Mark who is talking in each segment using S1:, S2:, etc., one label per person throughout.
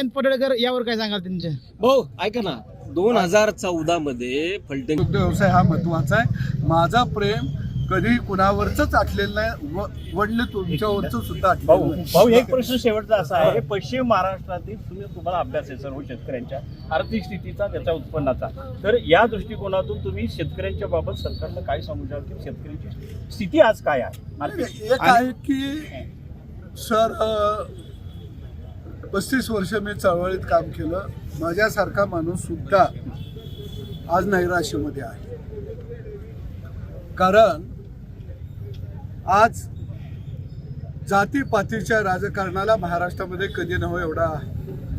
S1: गोपीचंद पडळकर यावर काय सांगाल त्यांच्या
S2: भाऊ ऐका ना. दोन हजार चौदा मध्ये फलटण
S3: दुग्ध व्यवसाय हा महत्त्वाचा आहे. माझा प्रेम कधी कुणावरच आटलेलं नाही. व- वडील तुमच्यावरच सुद्धा
S4: भाऊ
S3: आटलेलं
S4: भाऊ
S3: नाही.
S4: एक प्रश्न शेवटचा असा आहे. पश्चिम महाराष्ट्रातील तुम्ही तुम्हाला अभ्यास आहे सर्व शेतकऱ्यांच्या आर्थिक स्थितीचा त्याच्या उत्पन्नाचा. तर या दृष्टिकोनातून तुम्ही शेतकऱ्यांच्या बाबत सरकारला काय सांगू शकाल की शेतकऱ्यांची स्थिती आज काय आहे? आर्थिक
S3: एक आहे की सर पस्तीस वर्ष मी चळवळीत काम केलं. माझ्यासारखा माणूस सुद्धा आज नैराश्यमध्ये आहे. कारण आज जातीपातीच्या राजकारणाला महाराष्ट्रामध्ये कधी नव्हे एवढा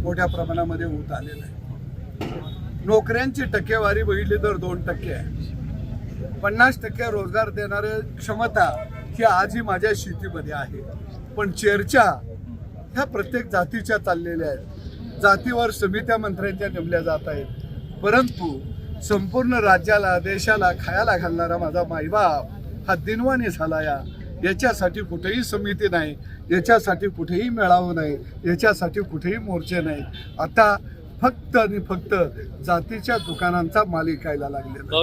S3: मोठ्या प्रमाणामध्ये होत आलेला आहे. नोकऱ्यांची टक्केवारी बघितली तर दोन टक्के आहे. पन्नास टक्के रोजगार देणारे क्षमता ही आजही माझ्या शेतीमध्ये आहे. पण चर्चा ह्या प्रत्येक जातीच्या चाललेल्या आहेत. जातीवर समित्या मंत्र्यांच्या नेमल्या जात आहेत. परंतु संपूर्ण राज्याला देशाला खायला घालणारा माझा मायबाप हा दिनवाणी झाला या. याच्यासाठी कुठेही समिती नाही याच्यासाठी कुठेही मेळावं नाही याच्यासाठी कुठेही मोर्चे नाही. आता फक्त आणि फक्त जातीच्या दुकानांचा मालिकायला लागलेला